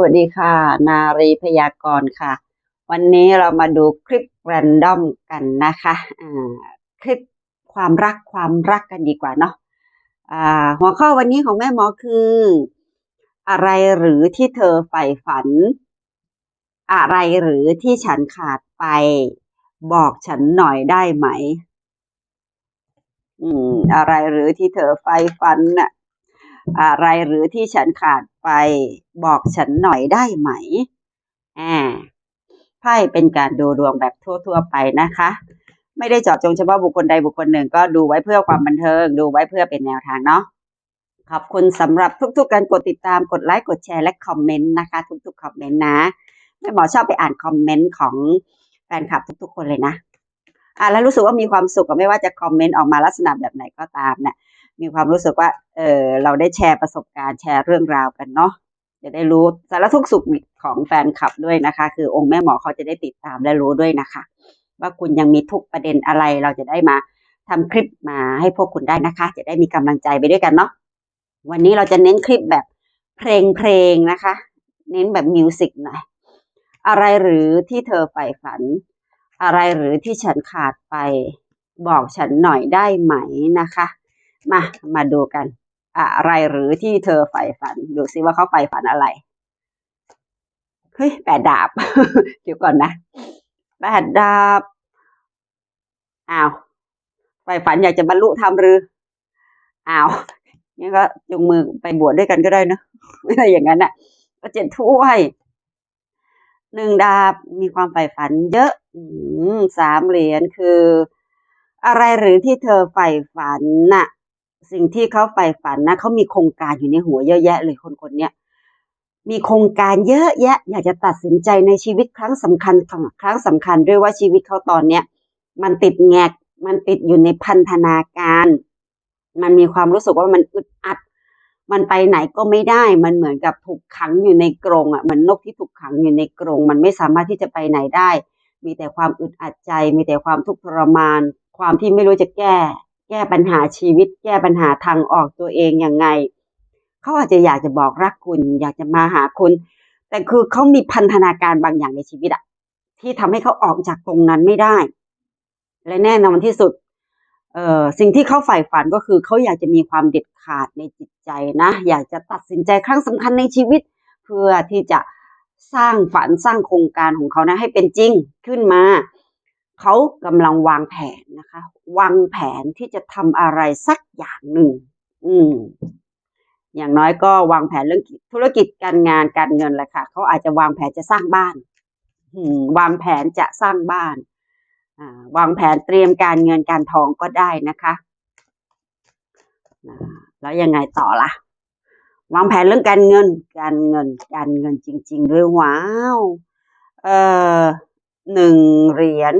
วัสดีค่ะ นารีพยากรณ์ค่ะ วันนี้เรามาดูคลิปแรนดอมกันนะคะอ่าคลิปความรักความรักกันดีกว่าเนาะอ่าหัวข้อวันนี้ของแม่หมอคือ อะไรหรือที่เธอใฝ่ฝัน อะไรหรือที่ฉันขาดไป บอกฉันหน่อยได้ไหม อืม อะไรหรือที่เธอใฝ่ฝันน่ะอะไรหรือที่ฉันขาด ไปบอกฉันหน่อยได้ไหมอ่าไพ่เป็นการดูดวงแบบทั่ว ๆ ไปนะคะ ไม่ได้เจาะจงเฉพาะบุคคลใดบุคคลหนึ่ง ก็ดูไว้เพื่อความบันเทิง ดูไว้เพื่อเป็นแนวทางเนาะขอบคุณสำหรับทุก ๆ การกดติดตามกดไลค์กดแชร์และคอมเมนต์นะคะ ทุกๆคอมเมนต์นะแม่หมอชอบไปอ่านคอมเมนต์ของแฟนคลับทุก ๆ คนเลยนะอ่าแล้วรู้สึกว่ามีความสุขกับไม่ว่าจะคอมเมนต์ออกมาลักษณะแบบไหนก็ตามเนี่ย มีความรู้สึกว่า เออเราได้แชร์ประสบการณ์แชร์เรื่องราวกันเนาะจะได้รู้สารทุกข์สุขของแฟนคลับด้วยนะคะ คือองค์แม่หมอเขาจะได้ติดตามและรู้ด้วยนะคะ ว่าคุณยังมีทุกประเด็นอะไรเราจะได้มาทำคลิปมาให้พวกคุณได้นะคะ จะได้มีกำลังใจไปด้วยกันเนาะวันนี้เราจะเน้นคลิปแบบเพลงเพลงนะคะ เน้นแบบมิวสิกหน่อยอะไรหรือที่เธอใฝ่ฝัน อะไรหรือที่ฉันขาดไป บอกฉันหน่อยได้ไหมนะคะ มา มาดูกัน อะไรหรือที่เธอใฝ่ฝัน ดูซิว่าเขาใฝ่ฝันอะไร เฮ้ยแปดดาบ เดี๋ยวก่อนนะแปดดาบ อ้าวใฝ่ฝันอยากจะบรรลุธรรมหรือ อ้าวงั้นก็จงมือไปบวชด้วยกันก็ได้เนอะอะไรอย่างนั้นอะ ก็เจ็ดถ้วยหนึ่งดาบมีความใฝ่ฝันเยอะอสามเหรียญคือ อะไรหรือที่เธอใฝ่ฝันน่ะ สิ่งที่เขาใฝ่ฝันนะเขามีโครงการอยู่ในหัวเยอะแยะเลยคนคนนี้มีโครงการเยอะแยะ อยากจะตัดสินใจในชีวิตครั้งสำคัญครั้งสำคัญด้วยว่าชีวิตเขาตอนเนี้ยมันติดแงกมันติดอยู่ในพันธนาการ มันมีความรู้สึกว่ามันอึดอัด มันไปไหนก็ไม่ได้ มันเหมือนกับถูกขังอยู่ในกรงอะเหมือนนกที่ถูกขังอยู่ในกรง มันไม่สามารถที่จะไปไหนได้ มีแต่ความอึดอัดใจ มีแต่ความทุกข์ทรมาน ความที่ไม่รู้จะแก้ ก้ปัญหาชีวิต แก้ปัญหาทางออกตัวเองยังไง เขาอาจจะอยากจะบอกรักคุณ อยากจะมาหาคุณ แต่คือเขามีพันธนาการบางอย่างในชีวิตอะที่ทำให้เขาออกจากตรงนั้นไม่ได้ และแน่นอนที่สุดเอ่อสิ่งที่เขาใฝ่ฝันก็คือเขาอยากจะมีความเด็ดขาดในจิตใจนะ อยากจะตัดสินใจครั้งสำคัญในชีวิต เพื่อที่จะสร้างฝันสร้างโครงการของเขานะให้เป็นจริงขึ้นมา เขากำลังวางแผนนะคะ วางแผนที่จะทำอะไรสักอย่างหนึ่ง อืม อย่างน้อยก็วางแผนเรื่องธุรกิจการงานการเงินแหละค่ะ เขาอาจจะวางแผนจะสร้างบ้านวางแผนจะสร้างบ้านวางแผนเตรียมการเงินการทองก็ได้นะคะ แล้วยังไงต่อล่ะ วางแผนเรื่องการเงิน การเงิน การเงินจริง ๆ ด้วยว้าว เอ่อหนึ่งเหรียญ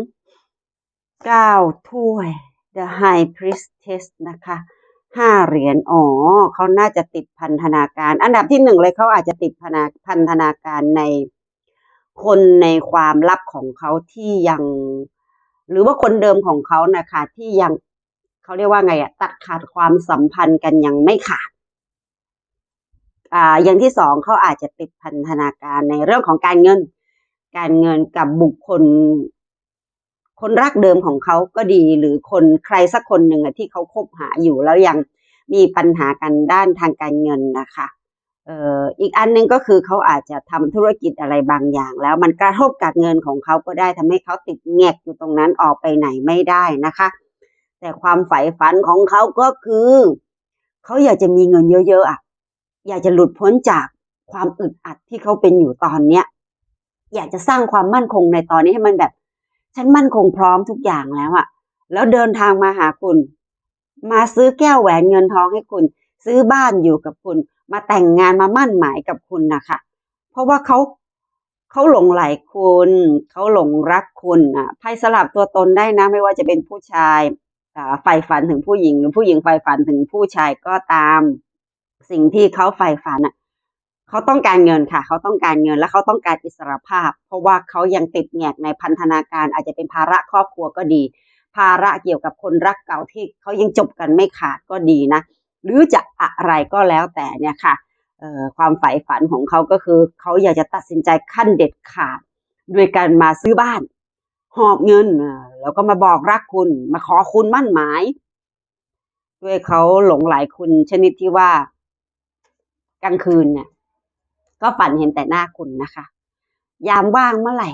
เก้าถ้วย The High Priestess นะคะห้าเหรียญ อ๋อ เขาน่าจะติดพันธนาการ อันดับที่หนึ่งเลยเขาอาจจะติดพนพันธนาการในคนในความลับของเขาที่ยัง หรือว่าคนเดิมของเขานะคะที่ยังเขาเรียกว่าไงอะตัดขาดความสัมพันธ์กันยังไม่ขาด อ่า อย่างที่สองเขาอาจจะติดพันธนาการในเรื่องของการเงิน การเงินกับบุคคล คนรักเดิมของเขาก็ดี หรือคนใครสักคนหนึ่งที่เขาคบหาอยู่แล้วยังมีปัญหากันด้านทางการเงินนะคะเอ,อ,อีกอันหนึงก็คือเขาอาจจะทำธุรกิจอะไรบางอย่าง แล้วมันกระทบกับเงินของเขาก็ได้ทำให้เขาติดแงกอยู่ตรงนั้นออกไปไหนไม่ได้นะคะ แต่ความใฝ่ฝันของเขาก็คือเขาอยากจะมีเงินเยอะๆอะอยากจะหลุดพ้นจากความอึดอัดที่เขาเป็นอยู่ตอนเนี้ย อยากจะสร้างความมั่นคงในตอนนี้ให้มันแบบ ฉันมั่นคงพร้อมทุกอย่างแล้วอะแล้วเดินทางมาหาคุณ มาซื้อแก้วแหวนเงินทองให้คุณ ซื้อบ้านอยู่กับคุณ มาแต่งงานมามั่นหมายกับคุณนะคะเพราะว่าเขาเขาหลงไหลคุณเขาหลงรักคุณอะไพ่สลับตัวตนได้นะ ไม่ว่าจะเป็นผู้ชายอ่าใฝ่ฝันถึงผู้หญิง หรือผู้หญิงใฝ่ฝันถึงผู้ชายก็ตาม สิ่งที่เขาใฝ่ฝันอะ เขาต้องการเงินค่ะ เขาต้องการเงินและเขาต้องการอิสรภาพ เพราะว่าเขายังติดแงกในพันธนาการ อาจจะเป็นภาระครอบครัวก็ดี ภาระเกี่ยวกับคนรักเก่าที่เขายังจบกันไม่ขาดก็ดีนะ หรือจะอะไรก็แล้วแต่เนี่ยค่ะความใฝ่ฝันของเขาก็คือ เขาอยากจะตัดสินใจขั้นเด็ดขาดด้วยการมาซื้อบ้าน หอบเงินแล้วก็มาบอกรักคุณ มาขอคุณมั่นหมาย ด้วยเขาหลงไหลคุณชนิดที่ว่ากลางคืนเนี่ย ก็ฝันเห็นแต่หน้าคุณนะคะ ยามว่างเมื่อไหร่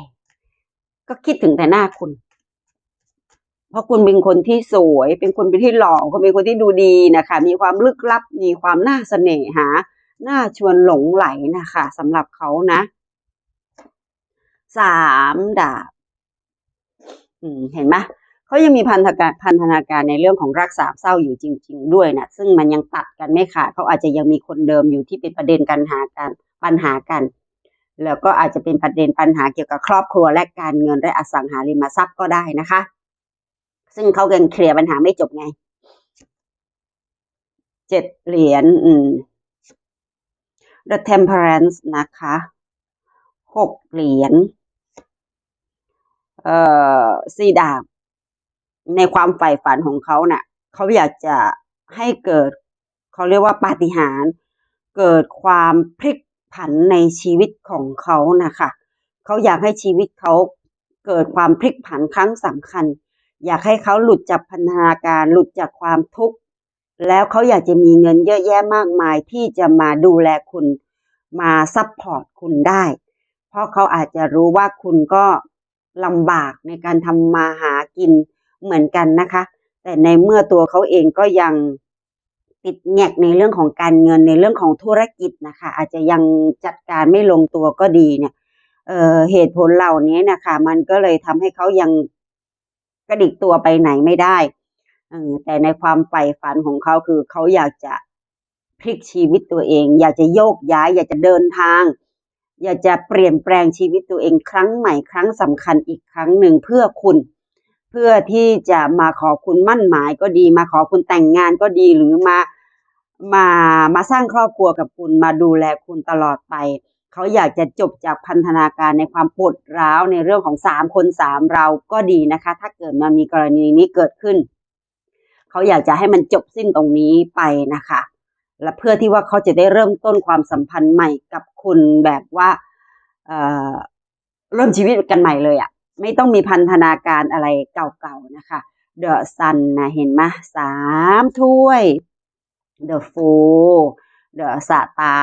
ก็คิดถึงแต่หน้าคุณ เพราะคุณเป็นคนที่สวย เป็นคนที่หล่อคุณเป็นคนที่ดูดีนะคะ มีความลึกลับ มีความน่าเสน่หา น่าชวนหลงไหลนะคะสำหรับเขานะสามดาบเห็นไหม เขายังมีพันธการพันธนาการในเรื่องของรักสามเศร้าอยู่จริง ๆ ด้วยนะซึ่งมันยังตัดกันไม่ขาดเขาอาจจะยังมีคนเดิมอยู่ที่เป็นประเด็นกันหากันปัญหากัน แล้วก็อาจจะเป็นประเด็นปัญหาเกี่ยวกับครอบครัวและการเงินและอสังหาริมทรัพย์ก็ได้นะคะ ซึ่งเขายังเคลียร์ปัญหาไม่จบไงเจ็ดเหรียญอืม The Temperance นะคะหกเหรียญ เอ่อสี่ดาบ ในความใฝ่ฝันของเขาเนะ่ะเขาอยากจะให้เกิด เขาเรียกว่าปาฏิหาริย์เกิดความพลิกผันในชีวิตของเขานะคะเขาอยากให้ชีวิตเขาเกิดความพลิกผันครั้งสำคัญ อยากให้เขาหลุดจากพันธนาการหลุดจากความทุกข์แล้วเขาอยากจะมีเงินเยอะแยะมากมายที่จะมาดูแลคุณมาซัพพอร์ตคุณได้ เพราะเขาอาจจะรู้ว่าคุณก็ลำบากในการทำมาหากิน เหมือนกันนะคะ แต่ในเมื่อตัวเขาเองก็ยังติดแงกในเรื่องของการเงินในเรื่องของธุรกิจนะคะ อาจจะยังจัดการไม่ลงตัวก็ดีเนี่ยเเหตุผลเหล่านี้นะคะ มันก็เลยทำให้เขายังกระดิกตัวไปไหนไม่ได้แต่ในความใฝ่ฝันของเขาคือเขาอยากจะพลิกชีวิตตัวเอง อยากจะโยกย้าย อยากจะเดินทาง อยากจะเปลี่ยนแปลงชีวิตตัวเองครั้งใหม่ครั้งสำคัญอีกครั้งหนึ่งเพื่อคุณ เพื่อที่จะมาขอคุณมั่นหมายก็ดี มาขอคุณแต่งงานก็ดีหรือมามามาสร้างครอบครัวกับคุณมาดูแลคุณตลอดไป เขาอยากจะจบจากพันธนาการในความปวดร้าวในเรื่องของสามคนสามเราก็ดีนะคะ ถ้าเกิดมันมีกรณีนี้เกิดขึ้น เขาอยากจะให้มันจบสิ้นตรงนี้ไปนะคะ และเพื่อที่ว่าเขาจะได้เริ่มต้นความสัมพันธ์ใหม่กับคุณแบบว่าเเริ่มชีวิตกันใหม่เลยอะ่ะ ไม่ต้องมีพันธนาการอะไรเก่าๆนะคะเดอะซันะเห็นไหมสามถ้วยเดอะฟูเดอะสตา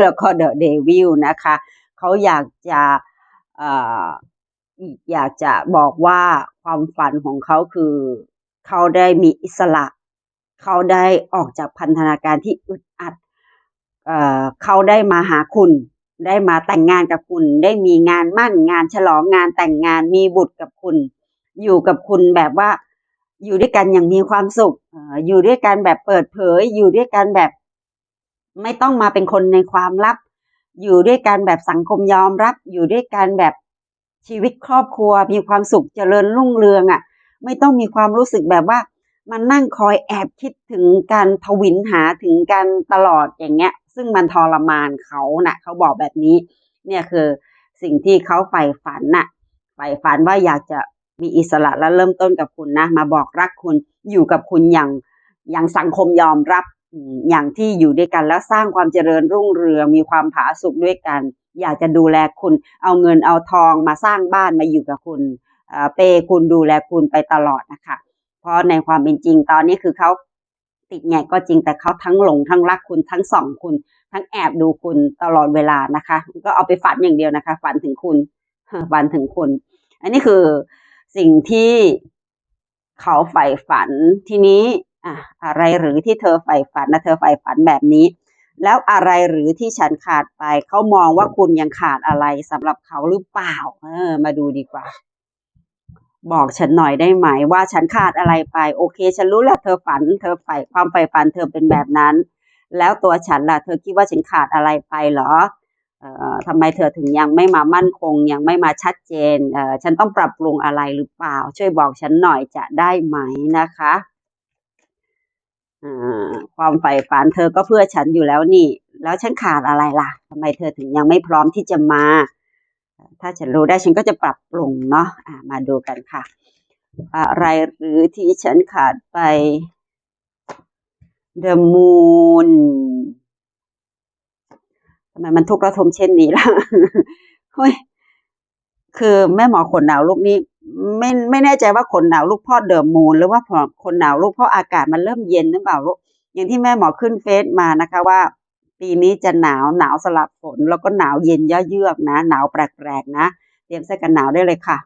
แล้วก็เดอะเดวิลนะคะ เขาอยากจะเอ่ออยากจะบอกว่าความฝันของเขาคือเขาได้มีอิสระ เขาได้ออกจากพันธนาการที่อึดอัด เขาได้มาหาคุณ ได้มาแต่งงานกับคุณ ได้มีงานมั่นงานฉลองงานแต่งงานมีบุตรกับคุณ อยู่กับคุณแบบว่า อยู่ด้วยกันอย่างมีความสุขเอ่ออยู่ด้วยกันแบบเปิดเผย อยู่ด้วยกันแบบ ไม่ต้องมาเป็นคนในความลับ อยู่ด้วยกันแบบสังคมยอมรับ อยู่ด้วยกันแบบชีวิตครอบครัว มีความสุขเจริญรุ่งเรืองอะ่ะ ไม่ต้องมีความรู้สึกแบบว่ามันนั่งคอยแอบคิดถึงการทวินหาถึงกันตลอดอย่างเงี้ย ซึ่งมันทรมานเขานะ่ะเขาบอกแบบนี้ เนี่ยคือสิ่งที่เขาใฝ่ฝันน่ะใฝ่ฝันว่าอยากจะมีอิสระและเริ่มต้นกับคุณนะ มาบอกรักคุณอยู่กับคุณอย่างอย่างสังคมยอมรับอย่างที่อยู่ด้วยกันแล้วสร้างความเจริญรุ่งเรืองมีความผาสุกด้วยกัน อยากจะดูแลคุณ เอาเงินเอาทองมาสร้างบ้านมาอยู่กับคุณเอ่อเปย์คุณดูแลคุณไปตลอดนะคะ เพราะในความเป็นจริงตอนนี้คือเขา ติดแงกก็จริงแต่เขาทั้งหลงทั้งรักคุณทั้งส่องคุณ ทั้งแอบดูคุณตลอดเวลานะคะ ก็เอาไปฝันอย่างเดียวนะคะ ฝันถึงคุณฝันถึงคุณ อันนี้คือสิ่งที่เขาใฝ่ฝันทีนี้อะอะไรหรือที่เธอใฝ่ฝันนะเธอใฝ่ฝันแบบนี้ แล้วอะไรหรือที่ฉันขาดไป เขามองว่าคุณยังขาดอะไรสำหรับเขาหรือเปล่า เออ มาดูดีกว่า บอกฉันหน่อยได้ไหมว่าฉันขาดอะไรไป โอเค ฉันรู้แล้วเธอฝัน เธอใฝ่ความใฝ่ฝันเธอเป็นแบบนั้น แล้วตัวฉันล่ะ เธอคิดว่าฉันขาดอะไรไปเหรอเอ่อทำไมเธอถึงยังไม่มามั่นคง ยังไม่มาชัดเจนเอ่อฉันต้องปรับปรุงอะไรหรือเปล่า ช่วยบอกฉันหน่อยจะได้ไหมนะคะอ่าความใฝ่ฝันเธอก็เพื่อฉันอยู่แล้วนี่ แล้วฉันขาดอะไรล่ะทำไมเธอถึงยังไม่พร้อมที่จะมา ถ้าฉันรู้ได้ฉันก็จะปรับปรุงเนาะอ่ามาดูกันค่ะ อะไรหรือที่ฉันขาดไป The Moon ไมมันทุกข์ระทมเช่นนี้ล่ะเฮ้ยคือแม่หมอขนหนาวลูกนี้ ไม่ไม่แน่ใจว่าขนหนาวลูกพ่อเดิมมูล หรือว่าพราะขนหนาวลูกพราะอากาศมันเริ่มเย็นหรือเปล่าลูกอย่างที่แม่หมอขึ้นเฟซมานะคะว่า ปีนี้จะหนาวหนาวสลับฝน แล้วก็หนาวเย็นเยือกนะ หนาวแปลกๆนะ เตรียมเสื้อกันหนาวได้เลยค่ะ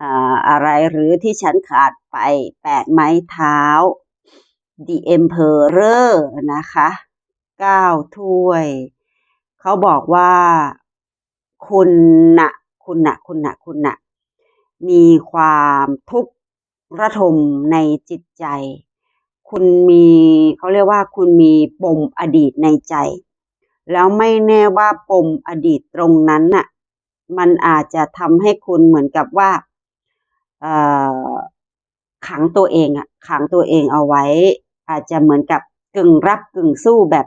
อ่าอะไรหรือที่ฉันขาดไปแปดไม้เท้า The Emperor นะคะเก้าถ้วย เขาบอกว่าคุณนะคุณนะคุณนะคุณนะมีความทุกข์ระทมในจิตใจ คุณมีเขาเรียกว่าคุณมีปมอดีตในใจ แล้วไม่แน่ว่าปมอดีตตรงนั้นน่ะมันอาจจะทำให้คุณเหมือนกับว่าขังตัวเองอะขังตัวเองเอาไว้ อาจจะเหมือนกับกึ่งรับกึ่งสู้แบบ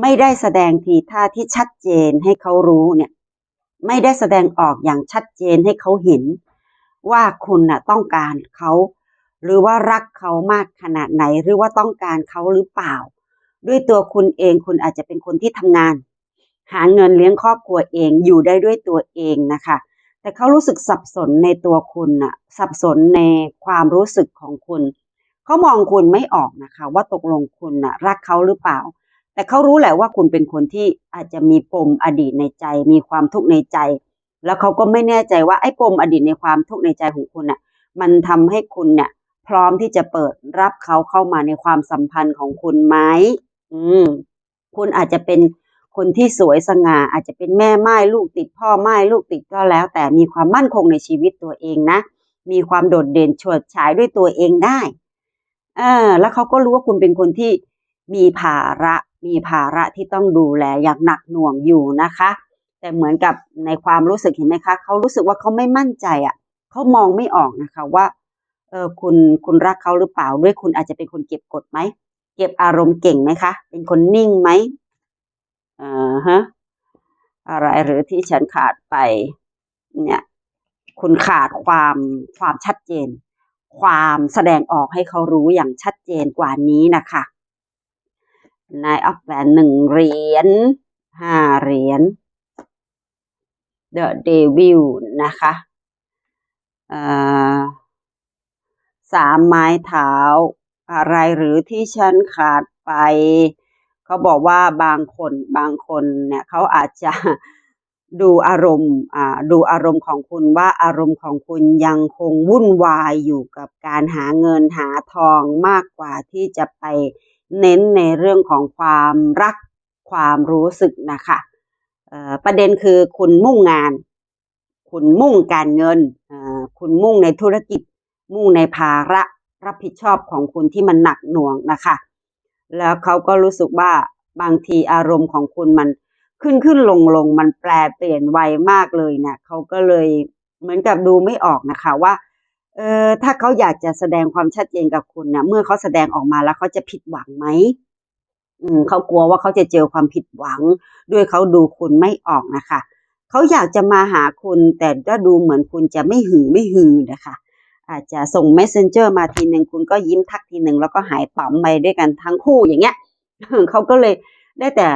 ไม่ได้แสดงทีท่าที่ชัดเจนให้เขารู้เนี่ยไม่ได้แสดงออกอย่างชัดเจนให้เขาเห็น ว่าคุณน่ะต้องการเขา หรือว่ารักเขามากขนาดไหน หรือว่าต้องการเขาหรือเปล่า ด้วยตัวคุณเองคุณอาจจะเป็นคนที่ทำงาน หาเงินเลี้ยงครอบครัวเองอยู่ได้ด้วยตัวเองนะคะ แต่เขารู้สึกสับสนในตัวคุณน่ะสับสนในความรู้สึกของคุณ เขามองคุณไม่ออกนะคะ ว่าตกลงคุณน่ะรักเขาหรือเปล่า แต่เขารู้แหละว่าคุณเป็นคนที่อาจจะมีปมอดีตในใจ มีความทุกข์ในใจ แล้วเขาก็ไม่แน่ใจว่าไอ้ปมอดีตในความทุกข์ในใจของคุณน่ะมันทำให้คุณเนี่ย พร้อมที่จะเปิดรับเขาเข้ามาในความสัมพันธ์ของคุณไหมอืม คุณอาจจะเป็นคนที่สวยสง่า อาจจะเป็นแม่ไม้ลูกติดพ่อไม้ลูกติดก็แล้ว แต่มีความมั่นคงในชีวิตตัวเองนะ มีความโดดเด่นฉดฉายด้วยตัวเองได้เออแล้วเขาก็รู้ว่าคุณเป็นคนที่มีภาระมีภาระที่ต้องดูแลอย่างหนักหน่วงอยู่นะคะ แต่เหมือนกับในความรู้สึกเห็นไหมคะเขารู้สึกว่าเขาไม่มั่นใจอะเขามองไม่ออกนะคะว่า เออคุณคุณรักเขาหรือเปล่าด้วยคุณอาจจะเป็นคนเก็บกดไหมเก็บอารมณ์เก่งไหมคะ เป็นคนนิ่งไหมอ่าฮะอะไรหรือที่ฉันขาดไป เนี่ย คุณขาดความความชัดเจน ความแสดงออกให้เขารู้อย่างชัดเจนกว่านี้นะคะนายอัพแวนหนึ่งเหรียญห้าเหรียญ The Devil นะคะ เอ่อ สามไม้เท้า อะไรหรือที่ฉันขาดไป เขาบอกว่าบางคนบางคนเนี่ยเขาอาจจะดูอารมณ์อ่าดูอารมณ์ของคุณว่าอารมณ์ของคุณยังคงวุ่นวายอยู่กับการหาเงินหาทองมากกว่าที่จะไปเน้นในเรื่องของความรักความรู้สึกนะคะอ่อประเด็นคือคุณมุ่งงาน คุณมุ่งการเงินอ่าคุณมุ่งในธุรกิจ มุ่งในภาระรับผิดชอบของคุณที่มันหนักหน่วงนะคะ แล้วเขาก็รู้สึกว่าบางทีอารมณ์ของคุณมันขึ้นขึ้นลงลงมันแปลเปลี่ยนไวมากเลยเนี่ยเขาก็เลยเหมือนกับดูไม่ออกนะคะว่าเออถ้าเขาอยากจะแสดงความชัดเจนกับคุณนะเมื่อเขาแสดงออกมาแล้วเขาจะผิดหวังไหมอืมเขากลัวว่าเขาจะเจอความผิดหวัง ด้วยเขาดูคุณไม่ออกนะคะเขาอยากจะมาหาคุณแต่ก็ดูเหมือนคุณจะไม่หือไม่หือนะคะ อาจจะส่ง messenger มาทีหนึ่งคุณก็ยิ้มทักทีหนึ่งแล้วก็หายต่อมไปด้วยกันทั้งคู่อย่างเงี้ยเขาก็เลยได้แต่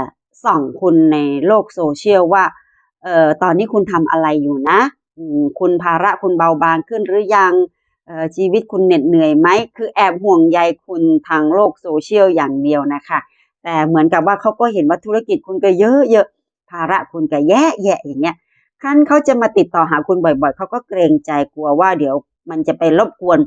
ส่องคุณในโลกโซเชียลว่าเอ่อตอนนี้คุณทำอะไรอยู่นะคุณภาระคุณเบาบางขึ้นหรือยังเอ่อชีวิตคุณเหน็ดเหนื่อยไหมคือแอบห่วงใยคุณทางโลกโซเชียลอย่างเดียวนะคะแต่เหมือนกับว่าเขาก็เห็นว่าธุรกิจคุณก็เยอะเยอะภาระคุณก็แย่แย่อย่างเงี้ยขั้นเขาจะมาติดต่อหาคุณบ่อยๆเขาก็เกรงใจกลัวว่าเดี๋ยว มันจะไปรบกวน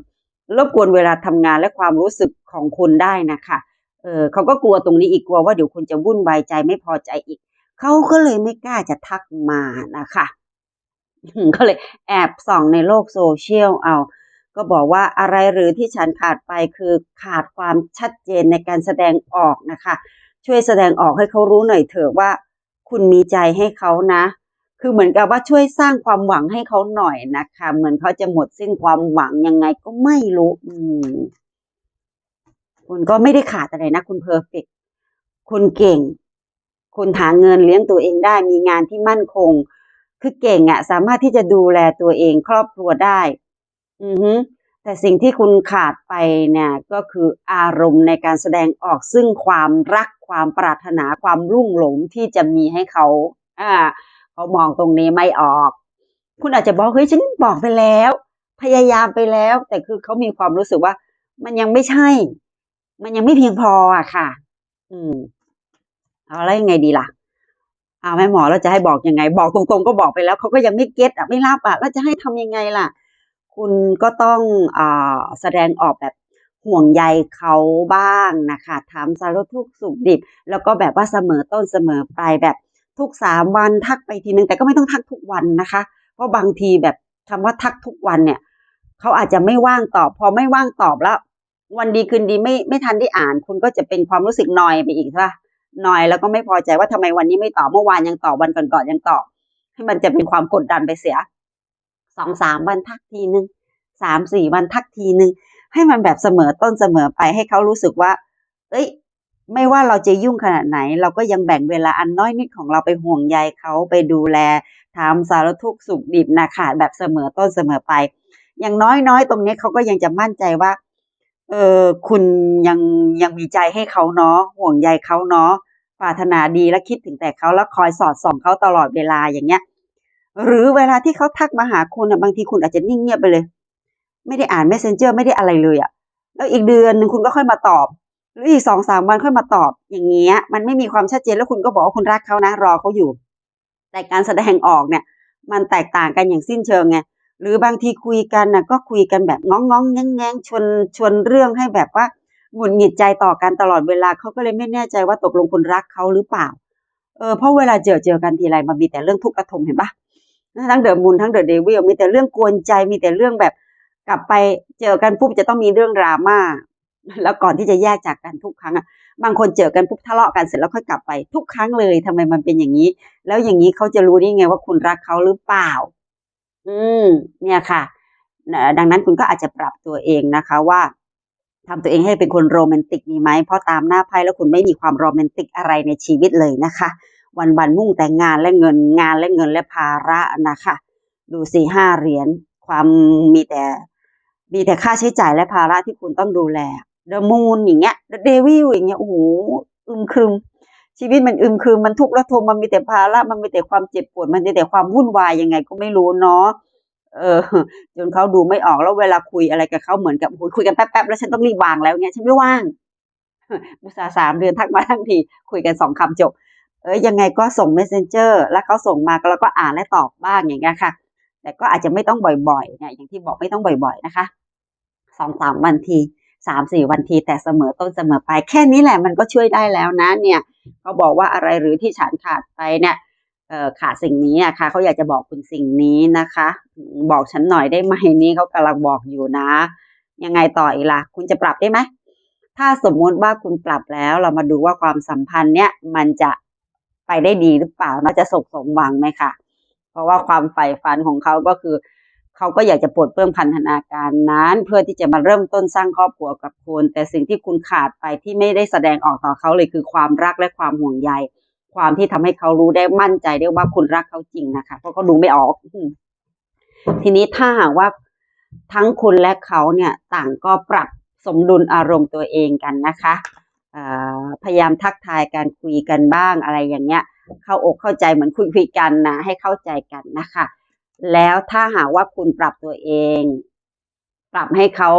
รบกวนเวลาทำงานและความรู้สึกของคุณได้นะคะเออเขาก็กลัวตรงนี้อีกกลัวว่าเดี๋ยวคุณจะวุ่นวายใจไม่พอใจอีก เขาก็เลยไม่กล้าจะทักมานะคะก็เลยแอบส่องในโลกโซเชียลเอา ก็บอกว่าอะไรหรือที่ฉันขาดไปคือขาดความชัดเจนในการแสดงออกนะคะ ช่วยแสดงออกให้เขารู้หน่อยเถอะว่า คุณมีใจให้เขานะ คือเหมือนกับว่าช่วยสร้างความหวังให้เขาหน่อยนะคะ เหมือนเขาจะหมดสิ้นความหวังยังไงก็ไม่รู้ อืม คุณก็ไม่ได้ขาดอะไรนะ คุณเพอร์เฟกคุณเก่ง คุณหาเงินเลี้ยงตัวเองได้ มีงานที่มั่นคง คือเก่งอะ่ะ สามารถที่จะดูแลตัวเองครอบครัวได้ อือฮึแต่สิ่งที่คุณขาดไปเนี่ย ก็คืออารมณ์ในการแสดงออกซึ่งความรักความปรารถนาความรุ่งหลงที่จะมีให้เขา อ่า เขามองตรงนี้ไม่ออก คุณอาจจะบอกเฮ้ยฉันบอกไปแล้ว พยายามไปแล้ว แต่คือเขามีความรู้สึกว่า มันยังไม่ใช่ มันยังไม่เพียงพออะค่ะ อืมเอาแล้วยังไงดีล่ะเอาแม่หมอเราจะให้บอกยังไง บอกตรงๆ ก็บอกไปแล้วเขาก็ยังไม่เก็ตอะไม่รับอะแล้วจะให้ทำยังไงล่ะ คุณก็ต้องอ่าแสดงออกแบบห่วงใยเขาบ้างนะคะถามสารทุกสุขดิบ แล้วก็แบบว่าเสมอต้นเสมอปลายแบบ ทุกสามวันทักไปทีนึง แต่ก็ไม่ต้องทักทุกวันนะคะ เพราะบางทีแบบคำว่าทักทุกวันเนี่ยเขาอาจจะไม่ว่างตอบ พอไม่ว่างตอบแล้ว วันดีคืนดีไม่ไม่ทันได้อ่าน คุณก็จะเป็นความรู้สึกนอยไปอีกใช่ปะนอยแล้วก็ไม่พอใจว่าทำไมวันนี้ไม่ตอบเมื่อวานยังตอบวันก่อนๆยังตอบให้มันจะเป็นความกดดันไปเสียสองสามวันทักทีนึงสามสี่วันทักทีนึงให้มันแบบเสมอต้นเสมอไปให้เขารู้สึกว่า เอ้ย ไม่ว่าเราจะยุ่งขนาดไหน เราก็ยังแบ่งเวลาอันน้อยนิดของเราไปห่วงใยเขาไปดูแลทำสารทุกข์สุขดิบนะคะแบบเสมอต้นเสมอไป อย่างน้อยๆ ตรงนี้เขาก็ยังจะมั่นใจว่า เออคุณยังยังมีใจให้เขาเนาะห่วงใยเขาเนาะปรารถนาดีและคิดถึงแต่เขาแล้วคอยสอดส่องเขาตลอดเวลาอย่างเงี้ย หรือเวลาที่เขาทักมาหาคุณอะบางทีคุณอาจจะนิ่งเงียบไปเลย ไม่ได้อ่าน messenger ไม่ได้อะไรเลยอะ แล้วอีกเดือนหนึ่งคุณก็ค่อยมาตอบ หรืออีกสองสามวันค่อยมาตอบอย่างเงี้ย มันไม่มีความชัดเจนแล้วคุณก็บอกว่าคุณรักเขานะ รอเขาอยู่ แต่การแสดงออกเนี่ย มันแตกต่างกันอย่างสิ้นเชิงไงหรือบางทีคุยกันนะก็คุยกันแบบง้องง้องแง้งแง้งชวนชวนเรื่องให้แบบว่าหงุดหงิดใจต่อกันตลอดเวลาเขาก็เลยไม่แน่ใจว่าตกลงคุณรักเขาหรือเปล่าเออเพราะเวลาเจอเจอกันทีไรมันมีแต่เรื่องทุกข์ระทมเห็นปะทั้งเดอะมูนทั้งเดอะเดวิลมีแต่เรื่องกวนใจมีแต่เรื่องแบบกลับไปเจอกันปุ๊บจะต้องมีเรื่องดราม่า แล้วก่อนที่จะแยกจากกันทุกครั้งอะบางคนเจอกันปุ๊บทะเลาะกันเสร็จแล้วค่อยกลับไปทุกครั้งเลยทำไมมันเป็นอย่างนี้ แล้วอย่างนี้เขาจะรู้ได้ไงว่าคุณรักเขาหรือเปล่า อืม เนี่ยค่ะดังนั้นคุณก็อาจจะปรับตัวเองนะคะว่าทำตัวเองให้เป็นคนโรแมนติกมีไหมเพราะตามหน้าไพ่แล้วคุณไม่มีความโรแมนติกอะไรในชีวิตเลยนะคะ วันวันมุ่งแต่งานและเงินงานและเงินและภาระนะคะ ดูสี่ห้าเหรียญความมีแต่มีแต่ค่าใช้จ่ายและภาระที่คุณต้องดูแล เดอะมูนอย่างเงี้ยเดวิลอย่างเงี้ยโอ้โหอึมครึม ชีวิตมันอึมครึมมันทุกข์ระทมมันมีแต่ภาระมันมีแต่ความเจ็บปวดมันมีแต่ความวุ่นวายยังไงก็ไม่รู้เนาะเออจนเขาดูไม่ออกแล้วเวลาคุยอะไรกับเขาเหมือนกับคุยกันแป๊บๆแล้วฉันต้องรีบวางแล้วเงี้ยฉันไม่ว่างอุตส่าสามเดือนทักมาทั้งทีคุยกันสองคำจบ เอ้ยยังไงก็ส่ง messenger แล้วเขาส่งมาแล้วก็อ่านและตอบบ้างอย่างเงี้ยค่ะ แต่ก็อาจจะไม่ต้องบ่อยๆเนี่ยอย่างที่บอกไม่ต้องบ่อย ๆนะคะสองสามวันที สามสี่วันทีแต่เสมอต้นเสมอไป แค่นี้แหละมันก็ช่วยได้แล้วนะเนี่ยเขาบอกว่าอะไรหรือที่ฉันขาดไปเนี่ยขาดสิ่งนี้อะค่ะเขาอยากจะบอกคุณสิ่งนี้นะคะ บอกฉันหน่อยได้ไหมนี่เขากำลังบอกอยู่นะ ยังไงต่ออีกล่ะ คุณจะปรับได้ไหมถ้าสมมุติว่าคุณปรับแล้วเรามาดูว่าความสัมพันธ์เนี่ยมันจะไปได้ดีหรือเปล่าน่าจะสมสมหวังไหมคะเพราะว่าความใฝ่ฝันของเขาก็คือ เขาก็อยากจะปลดเปลื้องพันธนาการนั้น เพื่อที่จะมาเริ่มต้นสร้างครอบครัวกับคุณ แต่สิ่งที่คุณขาดไปที่ไม่ได้แสดงออกต่อเขาเลยคือความรักและความห่วงใย ความที่ทำให้เขารู้ได้มั่นใจได้ว่าคุณรักเขาจริงนะคะเพราะเขาดูไม่ออก ทีนี้ถ้าหากว่าทั้งคุณและเขาเนี่ยต่างก็ปรับสมดุลอารมณ์ตัวเองกันนะคะพยายามทักทายการคุยกันบ้างอะไรอย่างเงี้ย เข้าอกเข้าใจเหมือนคุยคุยกันนะให้เข้าใจกันนะคะ แล้วถ้าหากว่าคุณปรับตัวเอง ปรับให้เขา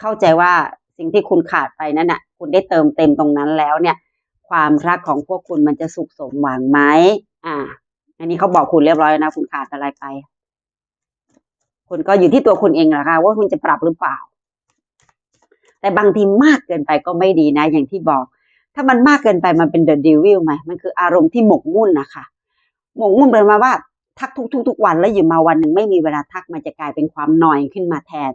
เข้าใจว่าสิ่งที่คุณขาดไปนั่นน่ะ คุณได้เติมเต็มตรงนั้นแล้วเนี่ย ความรักของพวกคุณมันจะสุขสมหวังไหมอ่า อันนี้เขาบอกคุณเรียบร้อยนะ คุณขาดอะไรไป คุณก็อยู่ที่ตัวคุณเองแหละค่ะว่าคุณจะปรับหรือเปล่า แต่บางทีมากเกินไปก็ไม่ดีนะ อย่างที่บอก ถ้ามันมากเกินไปมันเป็นเดอะดิวิลไหมมันคืออารมณ์ที่หมกมุ่นนะคะหมกมุ่นเป็นมาว่า ทักทุกทุกทุกวันแล้วอยู่มาวันหนึ่งไม่มีเวลาทักมันจะกลายเป็นความหน่อยขึ้นมาแทน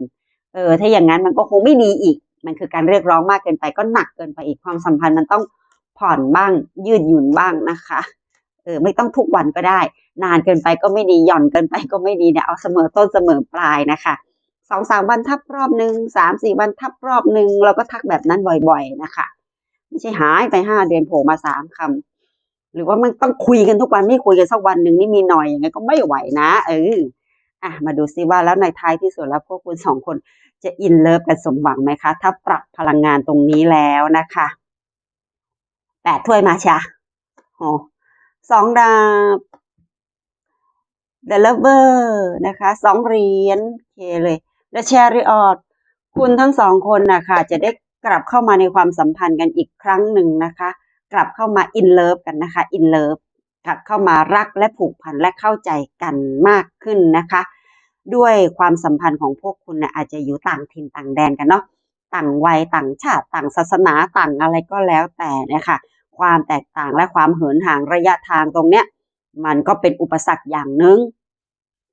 เออ ถ้าอย่างนั้นมันก็คงไม่ดีอีก มันคือการเรียกร้องมากเกินไปก็หนักเกินไปอีกความสัมพันธ์มันต้องผ่อนบ้าง ยืดหยุ่นบ้างนะคะ เออ ไม่ต้องทุกวันก็ได้ นานเกินไปก็ไม่ดีหย่อนเกินไปก็ไม่ดีเนี่ยเอาเสมอต้นเสมอปลายนะคะสองสามวันทับรอบหนึ่งสามสี่วันทับรอบหนึ่งเราก็ทักแบบนั้นบ่อย ๆ นะคะ ไม่ใช่หายไปห้าเดือนโผล่มาสามคำ หรือว่ามันต้องคุยกันทุกวันไม่คุยกันสักวันหนึ่งนี่มีหน่อยอย่างไงก็ไม่ไหวนะ เอออะมาดูซิว่าแล้วในท้ายที่สุดแล้วพวกคุณสองคนจะอินเลิฟกันสมหวังไหมคะ ถ้าปรับพลังงานตรงนี้แล้วนะคะแปดถ้วยมาชะโอ้สองดาบ The Lover นะคะสองเหรียญโอเคเลยและ Chariot คุณทั้งสองคนนะคะจะได้กลับเข้ามาในความสัมพันธ์กันอีกครั้งหนึ่งนะคะ กลับเข้ามา in love กันนะคะ in love กลับเข้ามารักและผูกพันและเข้าใจกันมากขึ้นนะคะ ด้วยความสัมพันธ์ของพวกคุณนะอาจจะอยู่ต่างถิ่นต่างแดนกันเนาะต่างวัยต่างชาติต่างศาสนาต่างอะไรก็แล้วแต่นะคะความแตกต่างและความเหินห่างระยะทางตรงเนี้ยมันก็เป็นอุปสรรคอย่างหนึ่ง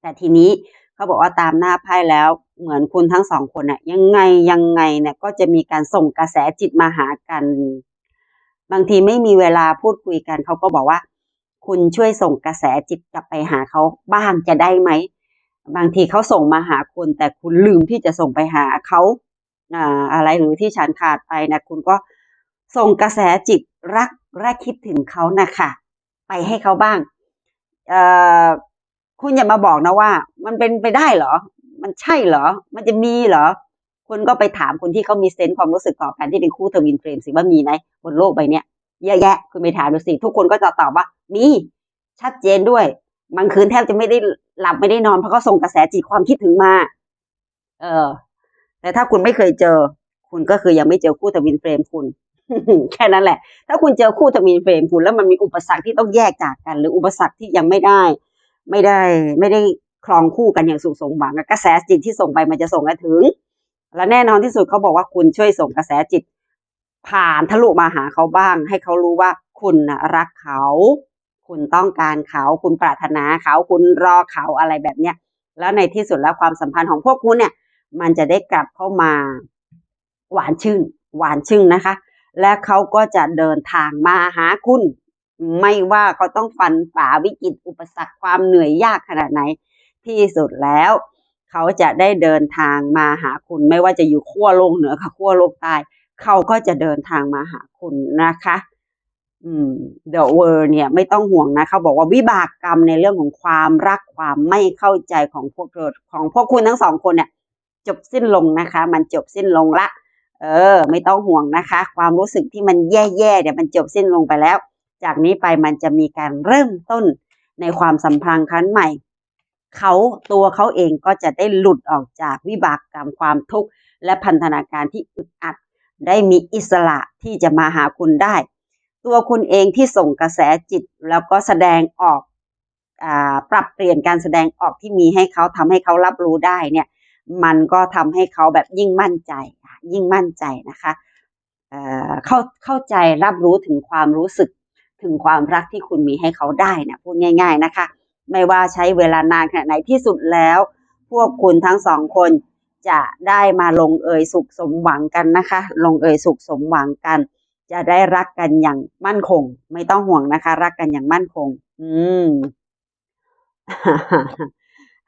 แต่ทีนี้เขาบอกว่าตามหน้าไพ่แล้วเหมือนคุณทั้งสองคนน่ะยังไงยังไงเนี่ยก็จะมีการส่งกระแสจิตมาหากัน บางทีไม่มีเวลาพูดคุยกันเขาก็บอกว่า คุณช่วยส่งกระแสจิตกลับไปหาเขาบ้างจะได้ไหม บางทีเขาส่งมาหาคุณ แต่คุณลืมที่จะส่งไปหาเขาอะไรหรือที่ฉันขาดไปนะคุณก็ส่งกระแสจิตรักและคิดถึงเขานะคะไปให้เขาบ้างคุณอย่ามาบอกนะว่า มันเป็นไปได้เหรอ มันใช่เหรอ มันจะมีเหรอ คุณก็ไปถามคนที่เขามีเซนส์ความรู้สึกต่อกันที่เป็นคู่ทวินเฟรมสิว่ามีไหมบนโลกใบเนี้ยเยอะแยะ คุณไปถามดูสิทุกคนก็จะตอบว่ามีชัดเจนด้วยบางคืนแทบจะไม่ได้หลับไม่ได้นอนเพราะเขาส่งกระแสจิตความคิดถึงมา เออ แต่ถ้าคุณไม่เคยเจอ คุณก็คือยังไม่เจอคู่ทวินเฟรมคุณแค่นั้นแหละ ถ้าคุณเจอคู่ทวินเฟรมคุณแล้วมันมีอุปสรรคที่ต้องแยกจากกัน หรืออุปสรรคที่ยังไม่ได้ ไม่ได้ ไม่ได้ครองคู่กันอย่างสุขสมหวังกระแสจิตที่ส่งไปมันจะส่งมาถึง และแน่นอนที่สุดเขาบอกว่าคุณช่วยส่งกระแสจิต ผ่านทะลุมาหาเขาบ้าง ให้เขารู้ว่าคุณรักเขา คุณต้องการเขา คุณปรารถนาเขา คุณรอเขาอะไรแบบเนี้ย แล้วในที่สุดแล้วความสัมพันธ์ของพวกคุณเนี่ย มันจะได้กลับเข้ามาหวานชื่น หวานชื่นนะคะ และเขาก็จะเดินทางมาหาคุณ ไม่ว่าเขาต้องฟันฝ่าวิกฤตอุปสรรคความเหนื่อยยากขนาดไหนที่สุดแล้ว เขาจะได้เดินทางมาหาคุณ ไม่ว่าจะอยู่ขั้วโลกเหนือกับขั้วโลกใต้เขาก็จะเดินทางมาหาคุณนะคะอืม The World เนี่ยไม่ต้องห่วงนะเขาบอกว่าวิบากกรรมในเรื่องของความรักความไม่เข้าใจของพวกเธอของพวกคุณทั้งสองคนเนี่ย จบสิ้นลงนะคะ มันจบสิ้นลงละ เออ ไม่ต้องห่วงนะคะ ความรู้สึกที่มันแย่ๆเนี่ยมันจบสิ้นลงไปแล้ว จากนี้ไปมันจะมีการเริ่มต้นในความสัมพันธ์ครั้งใหม่ เขาตัวเขาเองก็จะได้หลุดออกจากวิบากกรรมความทุกข์ และพันธนาการที่อึดอัด ได้มีอิสระที่จะมาหาคุณได้ ตัวคุณเองที่ส่งกระแสจิตแล้วก็แสดงออกอปรับเปลี่ยนการแสดงออกที่มีให้เขาทำให้เขารับรู้ได้เนี่ยมันก็ทำให้เขาแบบยิ่งมั่นใจ ยิ่งมั่นใจนะคะเเข้าเข้าใจรับรู้ถึงความรู้สึกถึงความรักที่คุณมีให้เขาได้นะพูดง่าย ๆนะคะ ไม่ว่าใช้เวลานานขนาดไหนที่สุดแล้ว พวกคุณทั้งสองคนจะได้มาลงเอยสุขสมหวังกันนะคะ ลงเอยสุขสมหวังกัน จะได้รักกันอย่างมั่นคง ไม่ต้องห่วงนะคะ รักกันอย่างมั่นคง อืม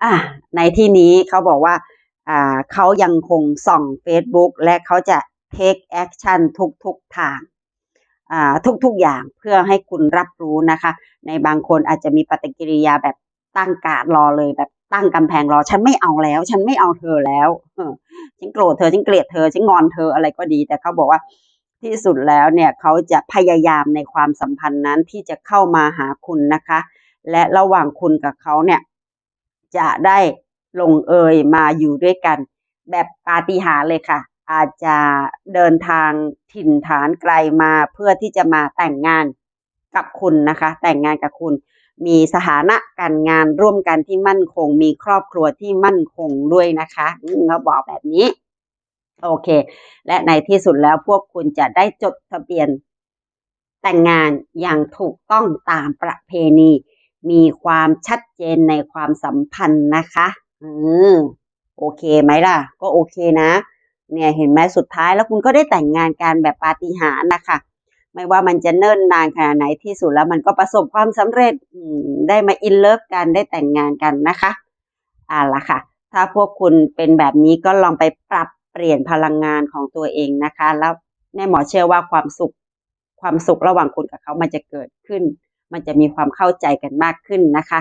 อะในที่นี้เขาบอกว่า อ่าเขายังคงส่อง Facebook และเขาจะ take action ทุกๆทาง ทุกๆอย่างเพื่อให้คุณรับรู้นะคะ ในบางคนอาจจะมีปฏิกิริยาแบบตั้งการรอเลยแบบตั้งกำแพงรอ ฉันไม่เอาแล้ว ฉันไม่เอาเธอแล้วฉันโกรธเธอฉันเกลียดเธอฉันงอนเธออะไรก็ดี แต่เขาบอกว่าที่สุดแล้วเนี่ยเขาจะพยายามในความสัมพันธ์นั้นที่จะเข้ามาหาคุณนะคะ และระหว่างคุณกับเขาเนี่ยจะได้ลงเอยมาอยู่ด้วยกัน แบบปาฏิหาริย์เลยค่ะ อาจจะเดินทางถิ่นฐานไกลมาเพื่อที่จะมาแต่งงานกับคุณนะคะ แต่งงานกับคุณ มีสถานะการงานร่วมกันที่มั่นคง มีครอบครัวที่มั่นคงด้วยนะคะเขาบอกแบบนี้ โอเค และในที่สุดแล้วพวกคุณจะได้จดทะเบียน แต่งงานอย่างถูกต้องตามประเพณี มีความชัดเจนในความสัมพันธ์นะคะ อืมโอเคไหมล่ะ ก็โอเคนะ เนี่ยเห็นไหมสุดท้ายแล้วคุณก็ได้แต่งงานกันแบบปาฏิหาริย์นะคะไม่ว่ามันจะเนิ่นนานขนาดไหนที่สุดแล้วมันก็ประสบความสำเร็จอืได้มาอินเลิฟกันได้แต่งงานกันนะคะอ่าละค่ะ ถ้าพวกคุณเป็นแบบนี้ก็ลองไปปรับเปลี่ยนพลังงานของตัวเองนะคะ แล้วแม่หมอเชื่อว่าความสุขความสุขระหว่างคุณกับเขามันจะเกิดขึ้น มันจะมีความเข้าใจกันมากขึ้นนะคะ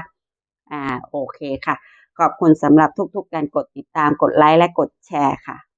อ่าโอเคค่ะ ขอบคุณสำหรับทุกๆการกดติดตามกดไลค์และกดแชร์ค่ะ